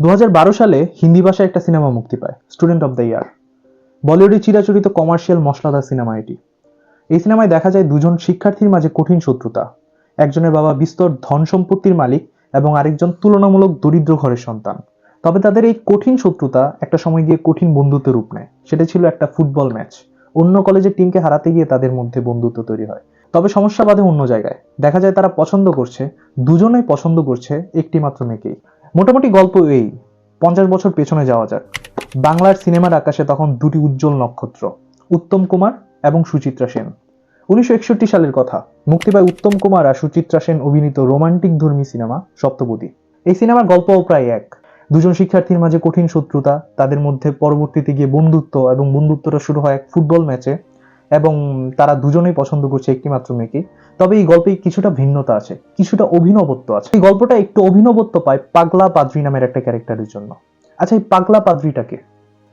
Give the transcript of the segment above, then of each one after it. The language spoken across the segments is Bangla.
দু হাজার বারো সালে হিন্দি ভাষায় একটা সিনেমা মুক্তি পায় স্টুডেন্ট অফ দ্য ইয়ার বলিউডের চিরাচরিত কমার্শিয়াল মশলাদার সিনেমা এটি। এই সিনেমায় দেখা যায় দুজন শিক্ষার্থীর মাঝে কঠিন শত্রুতা। একজনের বাবা বিস্তর ধন সম্পত্তির মালিক এবং আরেকজন তুলনামূলক দরিদ্র ঘরের সন্তান। তবে তাদের এই কঠিন শত্রুতা একটা সময় গিয়ে কঠিন বন্ধুত্বের রূপ নেয়। সেটা ছিল একটা ফুটবল ম্যাচ। অন্য কলেজের টিমকে হারাতে গিয়ে তাদের মধ্যে বন্ধুত্ব তৈরি হয়। তবে সমস্যা বাধে অন্য জায়গায়। দেখা যায় তারা পছন্দ করছে, দুজনেই পছন্দ করছে একটি মাত্র মেয়েকেই। মোটামুটি গল্প এই, পঞ্চাশ বছর পেছনে যাওয়া যাক। বাংলার সিনেমার আকাশে তখন দুটি উজ্জ্বল নক্ষত্র, উত্তম কুমার এবং সুচিত্রা সেন। উনিশশো একষট্টি সালের কথা, মুক্তি পায় উত্তম কুমার আর সুচিত্রা সেন অভিনীত রোমান্টিক ধর্মী সিনেমা সপ্তপদী। এই সিনেমার গল্পও প্রায় এক। দুজন শিক্ষার্থীর মাঝে কঠিন শত্রুতা, তাদের মধ্যে পরবর্তীতে গিয়ে বন্ধুত্ব এবং বন্ধুত্বটা শুরু হয় এক ফুটবল ম্যাচে। এবং তারা দুজনেই পছন্দ করছে একটি মাত্র মেয়েকে। তবে এই গল্পে কিছুটা ভিন্নতা আছে, কিছুটা অভিনবত্ব আছে। এই গল্পটা একটু অভিনবত্ব পায় পাগলা পাদ্রি নামের একটা ক্যারেক্টারের জন্য। আচ্ছা এই পাগলা পাদ্রিটাকে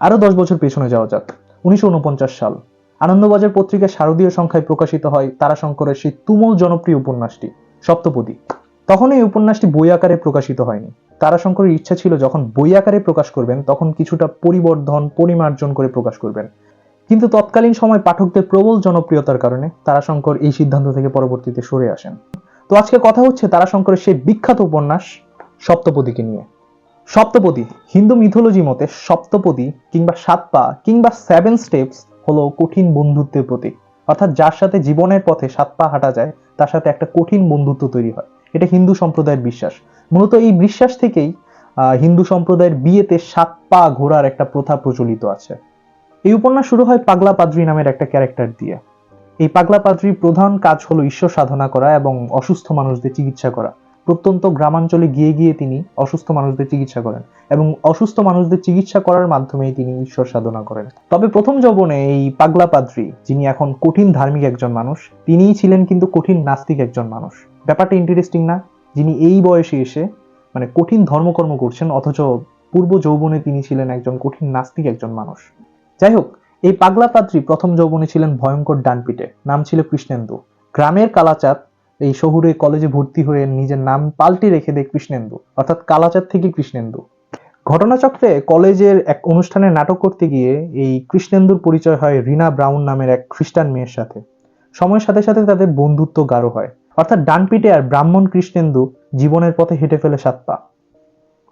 আরও দশ বছর পেছনে যাওয়া যাক। উনিশশো উনপঞ্চাশ সাল। আনন্দবাজার পত্রিকা শারদীয় সংখ্যায় প্রকাশিত হয় তারাশঙ্করের সেই তুমুল জনপ্রিয় উপন্যাসটি, সপ্তপদী। তখন এই উপন্যাসটি বই আকারে প্রকাশিত হয়নি। তারাশঙ্করের ইচ্ছা ছিল যখন বই আকারে প্রকাশ করবেন, তখন কিছুটা পরিবর্ধন, পরিমার্জন করে প্রকাশ করবেন। কিন্তু তৎকালীন সময় পাঠকদের প্রবল জনপ্রিয়তার কারণে তারাশঙ্কর এই সিদ্ধান্ত থেকে পরবর্তীতে সরে আসেন। তো আজকে কথা হচ্ছে তারাশঙ্করের সেই বিখ্যাত উপন্যাস সপ্তপদীকে নিয়ে। সপ্তপদী, হিন্দু মিথোলজি মতে সপ্তপদী কিংবা সাত পা কিংবা সেভেন স্টেপস হলো কঠিন বন্ধুত্বের প্রতীক। অর্থাৎ যার সাথে জীবনের পথে সাত পা হাঁটা যায়, তার সাথে একটা কঠিন বন্ধুত্ব তৈরি হয়। এটা হিন্দু সম্প্রদায়ের বিশ্বাস। মূলত এই বিশ্বাস থেকেই হিন্দু সম্প্রদায়ের বিয়েতে সাত পা ঘোরার একটা প্রথা প্রচলিত আছে। এই উপন্যাস শুরু হয় পাগলা পাদ্রি নামের একটা ক্যারেক্টার দিয়ে। এই পাগলা পাদ্রির প্রধান কাজ হলো ঈশ্বর সাধনা করা এবং অসুস্থ মানুষদের চিকিৎসা করা। প্রত্যন্ত গ্রামাঞ্চলে গিয়ে গিয়ে তিনি অসুস্থ মানুষদের চিকিৎসা করেন এবং অসুস্থ মানুষদের চিকিৎসা করার মাধ্যমেই তিনি ঈশ্বর সাধনা করেন। তবে প্রথম যৌবনে এই পাগলা পাদ্রি, যিনি এখন কঠিন ধার্মিক একজন মানুষ, তিনিই ছিলেন কিন্তু কঠিন নাস্তিক একজন মানুষ। ব্যাপারটা ইন্টারেস্টিং না? যিনি এই বয়সে এসে মানে কঠিন ধর্মকর্ম করছেন, অথচ পূর্ব যৌবনে তিনি ছিলেন একজন কঠিন নাস্তিক একজন মানুষ। যাই হোক এই পাগলা পাত্রী প্রথম যৌবনে ছিলেন ভয়ঙ্কর ডানপিটে। নাম ছিল কৃষ্ণেন্দু। গ্রামের কালাচাঁদ, এই শহুরে কলেজে ভর্তি হয়ে নিজের নাম পাল্টে রেখে দেয় কৃষ্ণেন্দু, অর্থাৎ কালাচাঁদ থেকে কৃষ্ণেন্দু। ঘটনাচক্রে কলেজের এক অনুষ্ঠানে নাটক করতে গিয়ে এই কৃষ্ণেন্দুর পরিচয় হয় রিনা ব্রাউন নামের এক খ্রিস্টান মেয়ের সাথে। সময়ের সাথে সাথে তাদের বন্ধুত্ব গাঢ় হয়। অর্থাৎ ডানপিটে আর ব্রাহ্মণ কৃষ্ণেন্দু জীবনের পথে হেঁটে ফেলে সাত পা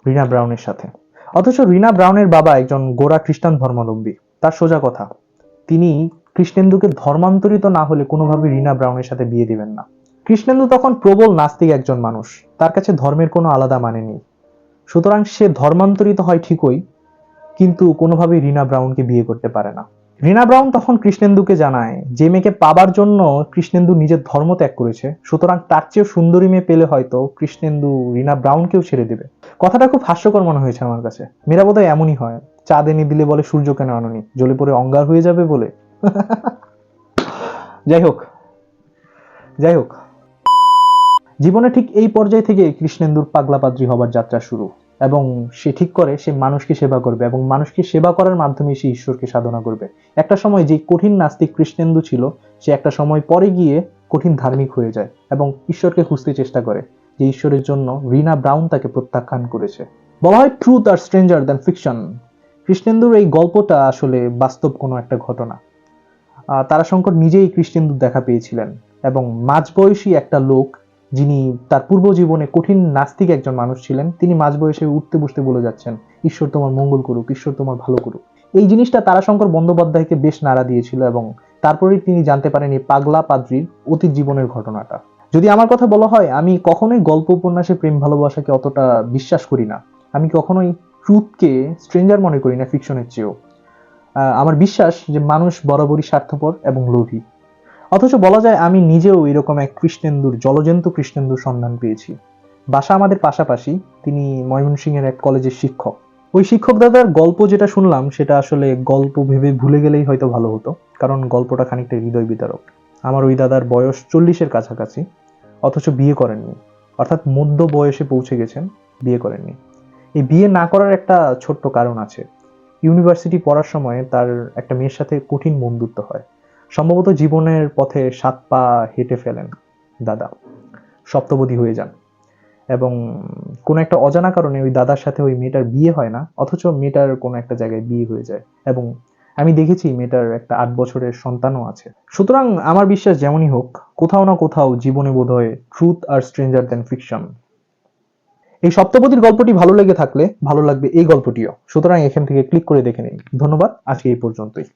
রিনা ব্রাউনের সাথে। অথচ রিনা ব্রাউনের বাবা একজন গোড়া খ্রিস্টান ধর্মাবলম্বী। তার সোজা কথা, তিনি কৃষ্ণেন্দুকে ধর্মান্তরিত না হলে কোনোভাবে রিনা ব্রাউনের সাথে বিয়ে দিবেন না। কৃষ্ণেন্দু তখন প্রবল নাস্তিক একজন মানুষ, তার কাছে ধর্মের কোনো আলাদা মানে নেই। সুতরাং সে ধর্মান্তরিত হয় ঠিকই, কিন্তু কোনোভাবেই রিনা ব্রাউনকে বিয়ে করতে পারে না। রিনা ব্রাউন তখন কৃষ্ণেন্দুকে জানায়, যে মেয়েকে পাবার জন্য কৃষ্ণেন্দু নিজের ধর্ম ত্যাগ করেছে, সুতরাং তার চেয়েও সুন্দরী মেয়ে পেলে হয়তো কৃষ্ণেন্দু রিনা ব্রাউনকেও ছেড়ে দেবে। কথাটা খুব হাস্যকর মনে হয়েছে আমার কাছে। মেয়েরা বোধহয় এমনই হয়। চাঁদ এনে দিলে বলে, সূর্য কেন আনুনি? জ্বলে পড়ে অঙ্গার হয়ে যাবে বলে। যাই হোক যাই হোক। জীবনে ঠিক এই পর্যায় থেকে কৃষ্ণেন্দুর পাগলাপাদ্রী হবার যাত্রা শুরু। এবং সে ঠিক করে, সে মানুষকে সেবা করবে এবং মানুষকে সেবা করার মাধ্যমে সে ঈশ্বরকে সাধনা করবে। একটা সময় যে কঠিন নাস্তিক কৃষ্ণেন্দু ছিল, সে একটা সময় পরে গিয়ে কঠিন ধার্মিক হয়ে যায় এবং ঈশ্বরকে খুঁজতে চেষ্টা করে, যে ঈশ্বরের জন্য রিনা ব্রাউন তাকে প্রত্যাখ্যান করেছে। বলা হয় ট্রুথ আর স্ট্রেঞ্জার দ্যান ফিকশন। কৃষ্ণেন্দুর এই গল্পটা আসলে বাস্তব কোনো একটা ঘটনা। তারাশঙ্কর নিজেই কৃষ্ণেন্দুর দেখা পেয়েছিলেন এবং মাঝবয়সী একটা লোক যিনি তার পূর্ব জীবনে কঠিন নাস্তিক একজন মানুষ ছিলেন, তিনি মাঝ বয়সে উঠতে বসতে বলে যাচ্ছেন, ঈশ্বর তোমার মঙ্গল করুক, ঈশ্বর তোমার ভালো করুক। এই জিনিসটা তারাশঙ্কর বন্দ্যোপাধ্যায়কে বেশ নাড়া দিয়েছিল এবং তারপরেই তিনি জানতে পারেন এই পাগলা পাদ্রির অতীত জীবনের ঘটনাটা। যদি আমার কথা বলা হয়, আমি কখনোই গল্প উপন্যাসে প্রেম ভালোবাসাকে অতটা বিশ্বাস করি না। আমি কখনোই ট্রুথকে স্ট্রেঞ্জার মনে করি না ফিকশনের চেয়েও। আমার বিশ্বাস যে মানুষ বরাবরই স্বার্থপর এবং লোভী। অথচ বলা যায় আমি নিজেও এরকম এক কৃষ্ণেন্দুর, জলজন্তু কৃষ্ণেন্দুর সন্ধান পেয়েছি। বাসা আমাদের পাশাপাশি, তিনি ময়মনসিংহের এক কলেজের শিক্ষক। ওই শিক্ষক দাদার গল্প যেটা শুনলাম, সেটা আসলে গল্প ভেবে ভুলে গেলেই হয়তো ভালো হতো, কারণ গল্পটা খানিকটা হৃদয় বিতারক। আমার ওই দাদার বয়স চল্লিশের কাছাকাছি, অথচ বিয়ে করেননি। অর্থাৎ মধ্য বয়সে পৌঁছে গেছেন, বিয়ে করেননি। এই বিয়ে না করার একটা ছোট্ট কারণ আছে। ইউনিভার্সিটি পড়ার সময় তার একটা মেয়ের সাথে কঠিন বন্ধুত্ব হয়। সম্ভবত জীবনের পথে সাত পা হেঁটে ফেলেন দাদা। সপ্তবতী হয়ে যান। এবং কোনো একটা অজানা কারণে ওই দাদার সাথে ওই মেয়েটার বিয়ে হয় না, অথচ মেয়েটার কোনো একটা জায়গায় বিয়ে হয়ে যায়। এবং আমি দেখেছি মেয়েটার একটা আট বছরের সন্তানও আছে। সুতরাং আমার বিশ্বাস যেমনই হোক, কোথাও না কোথাও জীবনে বোধহয় ট্রুথ আর স্ট্রেঞ্জার দ্যান ফিকশন এই সপ্তপদীর গল্পটি ভালো লেগে থাকলে ভালো লাগবে এই গল্পটিও। সুতরাং এখান থেকে ক্লিক করে দেখে নিন। ধন্যবাদ। আজকে এই পর্যন্তই।